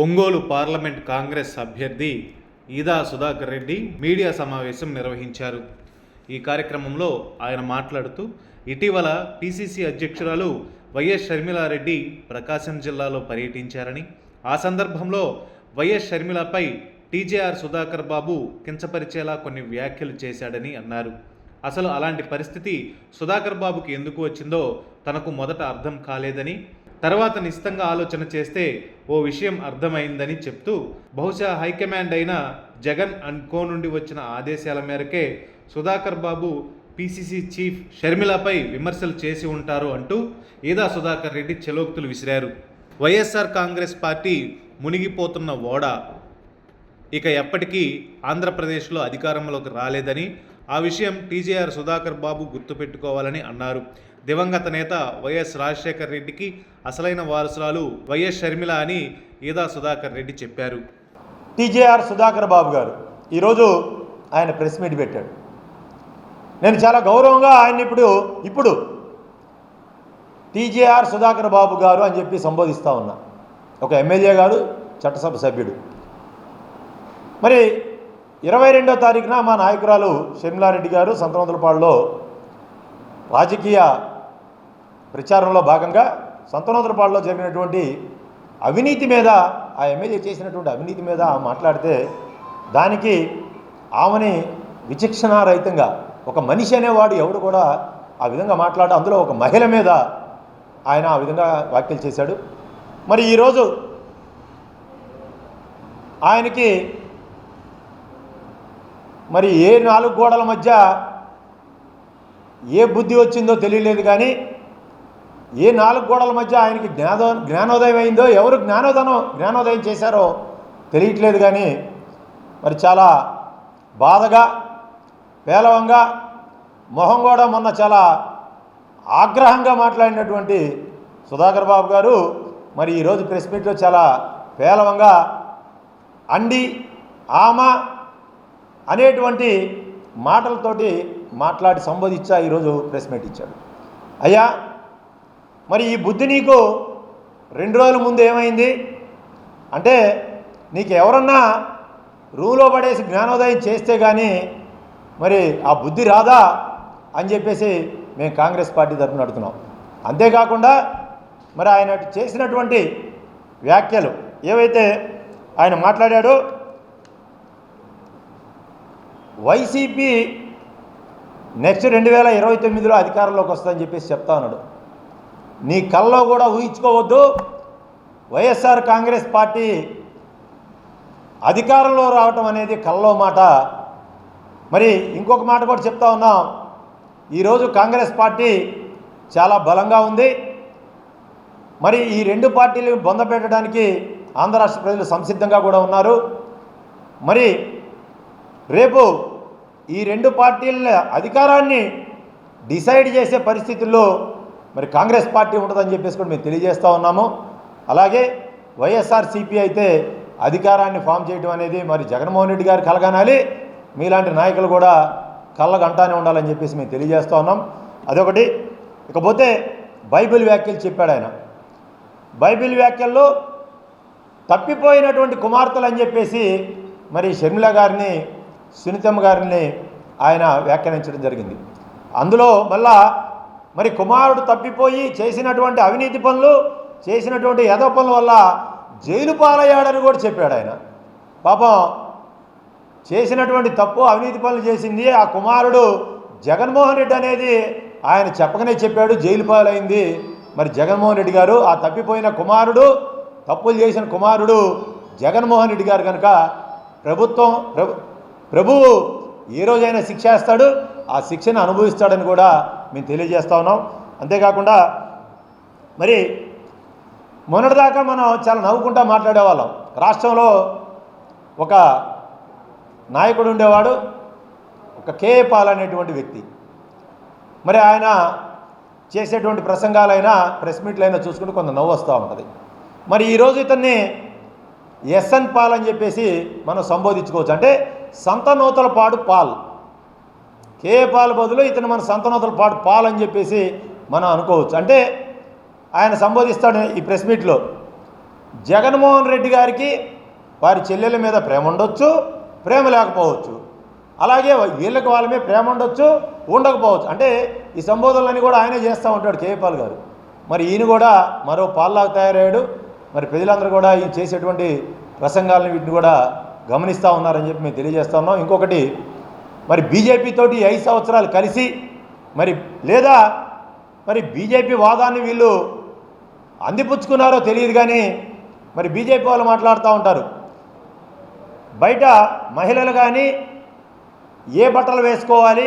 Ongole parliament Congress అభ్యర్థి ఈదా Sudhakar Reddy media సమావేశం నిర్వహించారు. ఈ కార్యక్రమంలో ఆయన మాట్లాడుతూ ఇటీవల పిసిసి అధ్యక్షురాలు వైఎస్ షర్మిలారెడ్డి ప్రకాశం జిల్లాలో పర్యటించారని ఆ సందర్భంలో వైఎస్ షర్మిలపై టీజేఆర్ సుధాకర్ బాబు కించపరిచేలా కొన్ని వ్యాఖ్యలు చేశాడని అన్నారు. అసలు అలాంటి పరిస్థితి సుధాకర్ బాబుకి ఎందుకు వచ్చిందో తనకు మొదట అర్థం కాలేదని తర్వాత నిశ్చితంగా ఆలోచన చేస్తే ఓ విషయం అర్థమైందని చెప్తూ బహుశా హైకమాండ్ అయిన జగన్ అండ్ కో నుండి వచ్చిన ఆదేశాల మేరకే సుధాకర్ బాబు పిసిసి చీఫ్ షర్మిలపై విమర్శలు చేసి ఉంటారు అంటూ ఈదా సుధాకర్ రెడ్డి చెలోక్తులు విసిరారు. వైఎస్ఆర్ కాంగ్రెస్ పార్టీ మునిగిపోతున్న ఓడ ఇక ఎప్పటికీ ఆంధ్రప్రదేశ్లో అధికారంలోకి రాలేదని ఆ విషయం టీజేఆర్ సుధాకర్ బాబు గుర్తుపెట్టుకోవాలని అన్నారు. దివంగత నేత వైఎస్ రాజశేఖర్ రెడ్డికి అసలైన వారసురాలు వైఎస్ షర్మిల అని ఈదా సుధాకర్ రెడ్డి చెప్పారు. టీజేఆర్ సుధాకర్ బాబు గారు ఈరోజు ఆయన ప్రెస్ మీట్ పెట్టాడు. నేను చాలా గౌరవంగా ఆయన ఇప్పుడు ఇప్పుడు టీజేఆర్ సుధాకర్ బాబు గారు అని చెప్పి సంబోధిస్తూ ఉన్నా. ఒక ఎమ్మెల్యే గారు చట్టసభ సభ్యుడు. మరి ఇరవై రెండో తారీఖున మా నాయకురాలు షర్మిలారెడ్డి గారు సంతనోతులపాడులో రాజకీయ ప్రచారంలో భాగంగా సంతనోదరపాడులో జరిగినటువంటి అవినీతి మీద ఆ ఎమ్మెల్యే చేసినటువంటి అవినీతి మీద మాట్లాడితే దానికి ఆమెని విచక్షణారహితంగా ఒక మనిషి అనేవాడు ఎవడు కూడా ఆ విధంగా మాట్లాడు అందులో ఒక మహిళ మీద ఆయన ఆ విధంగా వ్యాఖ్యలు చేశాడు. మరి ఈరోజు ఆయనకి మరి ఏ నాలుగు గోడల మధ్య ఏ బుద్ధి వచ్చిందో తెలియలేదు కానీ ఏ నాలుగు గోడల మధ్య ఆయనకి జ్ఞానో జ్ఞానోదయం అయిందో ఎవరు జ్ఞానోదనం జ్ఞానోదయం చేశారో తెలియట్లేదు కానీ మరి చాలా బాధగా పేలవంగా మొహం కూడా మొన్న చాలా ఆగ్రహంగా మాట్లాడినటువంటి సుధాకర్ బాబు గారు మరి ఈరోజు ప్రెస్ మీట్లో చాలా పేలవంగా అండి ఆమ అనేటువంటి మాటలతోటి మాట్లాడి సంబోధించా ఈరోజు ప్రెస్ మీట్ ఇచ్చాడు అయ్యా మరి ఈ బుద్ధి నీకు రెండు రోజుల ముందు ఏమైంది? అంటే నీకు ఎవరన్నా రూలో పడేసి జ్ఞానోదయం చేస్తే కానీ మరి ఆ బుద్ధి రాదా అని చెప్పేసి మేము కాంగ్రెస్ పార్టీ తరఫున అడుగుతున్నాం. అంతేకాకుండా మరి ఆయన చేసినటువంటి వ్యాఖ్యలు ఏవైతే ఆయన మాట్లాడాడో వైసీపీ నెక్స్ట్ రెండు వేల ఇరవై తొమ్మిదిలో అధికారంలోకి వస్తుందని చెప్పేసి చెప్తా ఉన్నాడు. నీ కల్లో కూడా ఊహించుకోవద్దు. వైఎస్ఆర్ కాంగ్రెస్ పార్టీ అధికారంలో రావటం అనేది కల్లో మాట. మరి ఇంకొక మాట కూడా చెప్తా ఉన్నాం. ఈరోజు కాంగ్రెస్ పార్టీ చాలా బలంగా ఉంది. మరి ఈ రెండు పార్టీలు బొందపెట్టడానికి ఆంధ్ర రాష్ట్ర ప్రజలు సంసిద్ధంగా కూడా ఉన్నారు. మరి రేపు ఈ రెండు పార్టీల అధికారాన్ని డిసైడ్ చేసే పరిస్థితుల్లో మరి కాంగ్రెస్ పార్టీ ఉంటుందని చెప్పేసి కూడా మేము తెలియజేస్తూ ఉన్నాము. అలాగే వైఎస్ఆర్సీపీ అయితే అధికారాన్ని ఫామ్ చేయడం అనేది మరి జగన్మోహన్ రెడ్డి గారు కలగనాలి. మీలాంటి నాయకులు కూడా కళ్ళగంటానే ఉండాలని చెప్పేసి మేము తెలియజేస్తూ ఉన్నాం. అదొకటి. ఇకపోతే బైబిల్ వ్యాఖ్యలు చెప్పాడు ఆయన. బైబిల్ వ్యాఖ్యల్లో తప్పిపోయినటువంటి కుమార్తెలు అని చెప్పేసి మరి షర్మిల గారిని సునీతమ్మ గారిని ఆయన వ్యాఖ్యానించడం జరిగింది. అందులో మళ్ళా మరి కుమారుడు తప్పిపోయి చేసినటువంటి అవినీతి పనులు చేసినటువంటి యథ పనుల వల్ల జైలు పాలయ్యాడని కూడా చెప్పాడు ఆయన. పాపం చేసినటువంటి తప్పు అవినీతి పనులు చేసింది ఆ కుమారుడు జగన్మోహన్ రెడ్డి అనేది ఆయన చెప్పకనే చెప్పాడు జైలు పాలైంది. మరి జగన్మోహన్ రెడ్డి గారు ఆ తప్పిపోయిన కుమారుడు తప్పులు చేసిన కుమారుడు జగన్మోహన్ రెడ్డి గారు కనుక ప్రభుత్వం ప్రభు ప్రభువు ఏ రోజైనా శిక్ష వేస్తాడు ఆ శిక్షను అనుభవిస్తాడని కూడా మేము తెలియజేస్తూ ఉన్నాం. అంతేకాకుండా మరి మొన్నటిదాకా మనం చాలా నవ్వుకుంటా మాట్లాడేవాళ్ళం. రాష్ట్రంలో ఒక నాయకుడు ఉండేవాడు ఒక కే పాల్ అనేటువంటి వ్యక్తి. మరి ఆయన చేసేటువంటి ప్రసంగాలైనా ప్రెస్ మీట్లైనా చూసుకుంటే కొంత నవ్వు వస్తూ ఉంటుంది. మరి ఈరోజు ఇతన్ని ఎస్ఎన్ పాల్ అని చెప్పేసి మనం సంబోధించుకోవచ్చు. అంటే సంతనూతల పాడు పాల్. కే పాల్ బదులు ఇతను మన సంతనోతల పాటు పాల్ అని చెప్పేసి మనం అనుకోవచ్చు. అంటే ఆయన సంబోధిస్తాడు ఈ ప్రెస్ మీట్లో. జగన్మోహన్ రెడ్డి గారికి వారి చెల్లెల మీద ప్రేమ ఉండొచ్చు ప్రేమ లేకపోవచ్చు. అలాగే వీళ్ళకి వాళ్ళ మీద ప్రేమ ఉండొచ్చు ఉండకపోవచ్చు. అంటే ఈ సంబోధనలన్నీ కూడా ఆయనే చేస్తూ ఉంటాడు కేపాల్ గారు. మరి ఈయన కూడా మరో పాల్లాగా తయారయ్యాడు. మరి ప్రజలందరూ కూడా ఈయన చేసేటువంటి ప్రసంగాలను వీటిని కూడా గమనిస్తూ ఉన్నారని చెప్పి మేము తెలియజేస్తా ఉన్నాం. ఇంకొకటి మరి బీజేపీ తోటి ఐదు సంవత్సరాలు కలిసి మరి లేదా మరి బీజేపీ వాదాన్ని వీళ్ళు అందిపుచ్చుకున్నారో తెలియదు కానీ మరి బీజేపీ వాళ్ళు మాట్లాడుతూ ఉంటారు. బయట మహిళలు కానీ ఏ బట్టలు వేసుకోవాలి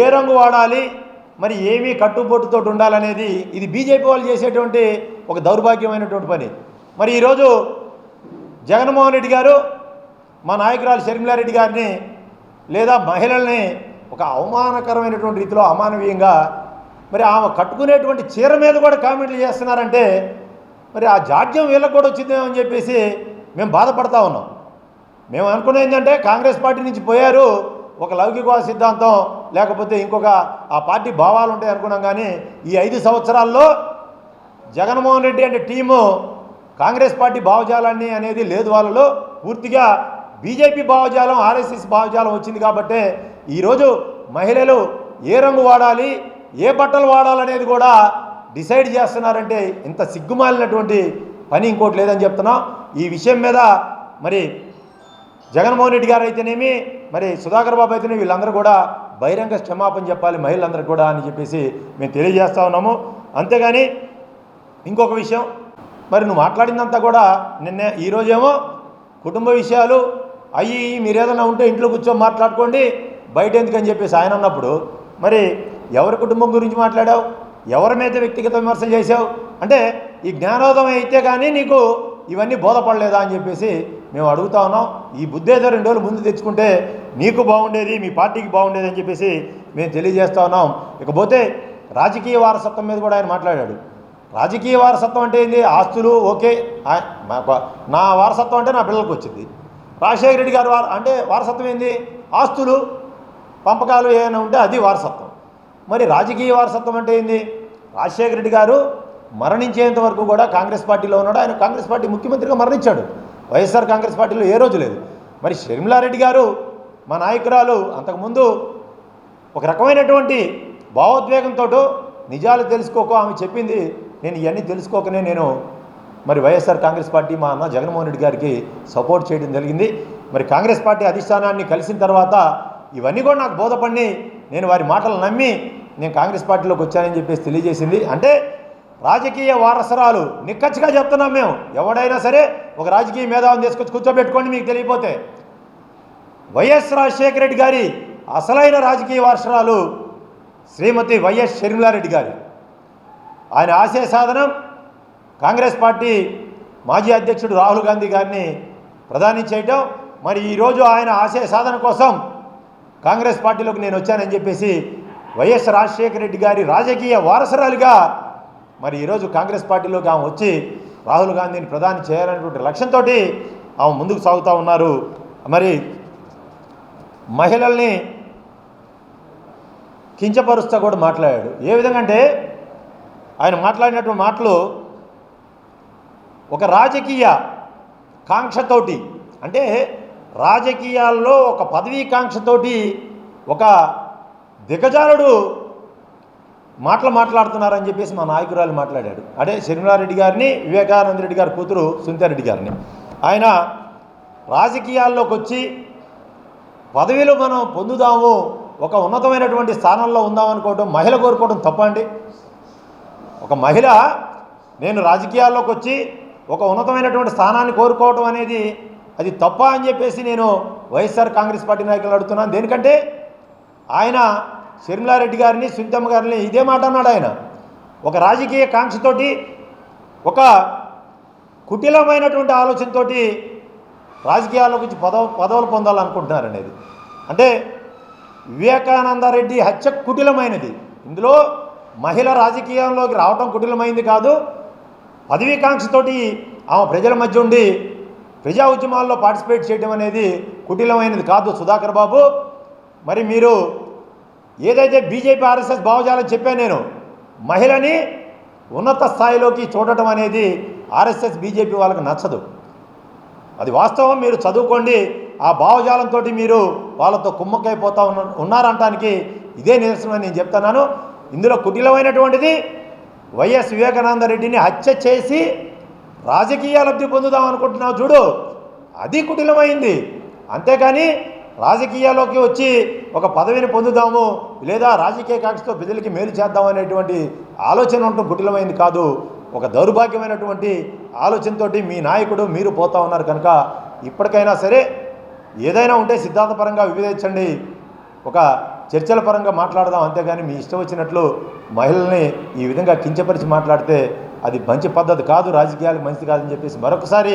ఏ రంగు వాడాలి మరి ఏమీ కట్టుబొట్టుతో ఉండాలనేది ఇది బీజేపీ వాళ్ళు చేసేటువంటి ఒక దౌర్భాగ్యమైనటువంటి పని. మరి ఈరోజు జగన్మోహన్ రెడ్డి గారు మా నాయకురాలు షర్మిలారెడ్డి గారిని లేదా మహిళల్ని ఒక అవమానకరమైనటువంటి రీతిలో అమానవీయంగా మరి ఆమె కట్టుకునేటువంటి చీర మీద కూడా కామెంట్లు చేస్తున్నారంటే మరి ఆ జాడ్యం వీళ్ళకి కూడా వచ్చిందేమో అని చెప్పేసి మేము బాధపడతా ఉన్నాం. మేము అనుకునే ఏంటంటే కాంగ్రెస్ పార్టీ నుంచి పోయారు ఒక లౌకికవాద సిద్ధాంతం లేకపోతే ఇంకొక ఆ పార్టీ భావాలు ఉంటాయి అనుకున్నాం కానీ ఈ ఐదు సంవత్సరాల్లో జగన్మోహన్ రెడ్డి అంటే టీము కాంగ్రెస్ పార్టీ భావజాలాన్ని అనేది లేదు వాళ్ళలో. పూర్తిగా బీజేపీ భావజాలం ఆర్ఎస్ఎస్ భావజాలం వచ్చింది కాబట్టే ఈరోజు మహిళలు ఏ రంగు వాడాలి ఏ బట్టలు వాడాలనేది కూడా డిసైడ్ చేస్తున్నారంటే ఇంత సిగ్గుమాలినటువంటి పని ఇంకోటి లేదని చెప్తున్నాం. ఈ విషయం మీద మరి జగన్మోహన్ రెడ్డి గారు అయితేనేమి మరి సుధాకర్ బాబు అయితేనే వీళ్ళందరూ కూడా బహిరంగ క్షమాపణ చెప్పాలి మహిళలందరూ కూడా అని చెప్పేసి మేము తెలియజేస్తా ఉన్నాము. అంతేగాని ఇంకొక విషయం మరి నువ్వు మాట్లాడిందంతా కూడా నిన్న ఈరోజేమో కుటుంబ విషయాలు అయ్యి మీరు ఏదైనా ఉంటే ఇంట్లో కూర్చొని మాట్లాడుకోండి. బయట ఎందుకని చెప్పేసి ఆయన అన్నప్పుడు మరి ఎవరి కుటుంబం గురించి మాట్లాడావు? ఎవరి మీద వ్యక్తిగత విమర్శలు చేశావు? అంటే ఈ జ్ఞానోదయం అయితే కానీ నీకు ఇవన్నీ బోధపడలేదా? అని చెప్పేసి మేము అడుగుతా ఉన్నాం. ఈ బుద్ధి ఏదో రెండు రోజులు ముందు తెచ్చుకుంటే నీకు బాగుండేది మీ పార్టీకి బాగుండేది అని చెప్పేసి మేము తెలియజేస్తా ఉన్నాం. ఇకపోతే రాజకీయ వారసత్వం మీద కూడా ఆయన మాట్లాడాడు. రాజకీయ వారసత్వం అంటే ఏంది? ఆస్తులు ఓకే. మా- నా వారసత్వం అంటే నా పిల్లలకు వచ్చింది రాజశేఖర రెడ్డి గారు అంటే వారసత్వం ఏంది? ఆస్తులు పంపకాలు ఏమైనా ఉంటే అది వారసత్వం. మరి రాజకీయ వారసత్వం అంటే ఏంది? రాజశేఖర రెడ్డి గారు మరణించేంత వరకు కూడా కాంగ్రెస్ పార్టీలో ఉన్నాడు. ఆయన కాంగ్రెస్ పార్టీ ముఖ్యమంత్రిగా మరణించాడు. వైఎస్ఆర్ కాంగ్రెస్ పార్టీలో ఏ రోజు లేదు. మరి షర్మిలారెడ్డి గారు మా నాయకురాలు అంతకుముందు ఒక రకమైనటువంటి భావోద్వేగంతో నిజాలు తెలుసుకోక ఆమె చెప్పింది. నేను ఇవన్నీ తెలుసుకోకనే నేను మరి వైఎస్ఆర్ కాంగ్రెస్ పార్టీ మా అన్న జగన్మోహన్ రెడ్డి గారికి సపోర్ట్ చేయడం జరిగింది. మరి కాంగ్రెస్ పార్టీ అధిష్టానాన్ని కలిసిన తర్వాత ఇవన్నీ కూడా నాకు బోధపడి నేను వారి మాటలు నమ్మి నేను కాంగ్రెస్ పార్టీలోకి వచ్చానని చెప్పేసి తెలియజేసింది. అంటే రాజకీయ వారసరాలు నిక్కచ్చిగా చెప్తున్నాం మేము. ఎవడైనా సరే ఒక రాజకీయ మేధావిని తీసుకొచ్చి కూర్చోబెట్టుకోండి మీకు తెలియపోతే వైఎస్ రాజశేఖర రెడ్డి గారి అసలైన రాజకీయ వారసరాలు శ్రీమతి వైఎస్ షర్మిలారెడ్డి గారి. ఆయన ఆశయ సాధనం కాంగ్రెస్ పార్టీ మాజీ అధ్యక్షుడు రాహుల్ గాంధీ గారిని ప్రధాని చేయటం. మరి ఈరోజు ఆయన ఆశయ సాధన కోసం కాంగ్రెస్ పార్టీలోకి నేను వచ్చానని చెప్పేసి వైఎస్ రాజశేఖర రెడ్డి గారి రాజకీయ వారసరాలుగా మరి ఈరోజు కాంగ్రెస్ పార్టీలోకి ఆమె వచ్చి రాహుల్ గాంధీని ప్రధాని చేయాలనేటువంటి లక్ష్యంతో ఆమె ముందుకు సాగుతూ ఉన్నారు. మరి మహిళల్ని కించపరుస్తా కూడా మాట్లాడాడు. ఏ విధంగా అంటే ఆయన మాట్లాడినటువంటి మాటలు ఒక రాజకీయ కాంక్షతోటి అంటే రాజకీయాల్లో ఒక పదవీ కాంక్షతోటి ఒక దిగజారుడు మాటలు మాట్లాడుతున్నారని చెప్పేసి మా నాయకురాలు మాట్లాడాడు. అదే శర్మిలారెడ్డి గారిని వివేకానంద రెడ్డి గారి కూతురు సునీతారెడ్డి గారిని. ఆయన రాజకీయాల్లోకి వచ్చి పదవిలో మనం పొందుదాము ఒక ఉన్నతమైనటువంటి స్థానంలో ఉందాం అనుకోవడం మహిళ కోరుకోవడం తప్ప అండి ఒక మహిళ నేను రాజకీయాల్లోకి వచ్చి ఒక ఉన్నతమైనటువంటి స్థానాన్ని కోరుకోవటం అనేది అది తప్ప అని చెప్పేసి నేను వైఎస్ఆర్ కాంగ్రెస్ పార్టీ నాయకులు అడుగుతున్నాను. దేనికంటే ఆయన షర్మిలారెడ్డి గారిని సునీతమ్మ గారిని ఇదే మాట అన్నాడు ఆయన. ఒక రాజకీయ కాంక్షతోటి ఒక కుటిలమైనటువంటి ఆలోచనతోటి రాజకీయాల్లోకి గురించి పదవ పదవులు పొందాలనుకుంటున్నారనేది. అంటే వివేకానంద రెడ్డి హత్య కుటిలమైనది. ఇందులో మహిళ రాజకీయంలోకి రావటం కుటిలమైంది కాదు. పదవీకాంక్షతోటి ఆమె ప్రజల మధ్య ఉండి ప్రజా ఉద్యమాల్లో పార్టిసిపేట్ చేయడం అనేది కుటిలమైనది కాదు సుధాకర్ బాబు. మరి మీరు ఏదైతే బీజేపీ ఆర్ఎస్ఎస్ భావజాలం చెప్పాను నేను మహిళని ఉన్నత స్థాయిలోకి చూడటం అనేది ఆర్ఎస్ఎస్ బీజేపీ వాళ్ళకి నచ్చదు. అది వాస్తవం మీరు చదువుకోండి ఆ భావజాలంతో మీరు వాళ్ళతో కుమ్మక్కైపోతా ఉన్న ఉన్నారంటానికి ఇదే నిరసనమని నేను చెప్తున్నాను. ఇందులో కుటిలమైనటువంటిది వైఎస్ వివేకానంద రెడ్డిని హత్య చేసి రాజకీయ లబ్ధి పొందుదాం అనుకుంటున్నావు చూడు. అది కుటిలమైంది. అంతేకాని రాజకీయాల్లోకి వచ్చి ఒక పదవిని పొందుదాము లేదా రాజకీయ కక్షతో ప్రజలకి మేలు చేద్దాం అనేటువంటి ఆలోచన ఉండటం కుటిలమైంది కాదు. ఒక దౌర్భాగ్యమైనటువంటి ఆలోచనతోటి మీ నాయకుడు మీరు పోతా ఉన్నారు కనుక ఇప్పటికైనా సరే ఏదైనా ఉంటే సిద్ధాంతపరంగా వివేచించండి ఒక చర్చల పరంగా మాట్లాడదాం. అంతేగాని మీ ఇష్టం వచ్చినట్లు మహిళల్ని ఈ విధంగా కించపరిచి మాట్లాడితే అది మంచి పద్ధతి కాదు రాజకీయాలు మంచిది కాదని చెప్పేసి మరొకసారి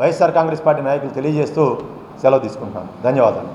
వైఎస్ఆర్ కాంగ్రెస్ పార్టీ నాయకులు తెలియజేస్తూ సెలవు తీసుకుంటున్నాను. ధన్యవాదాలు.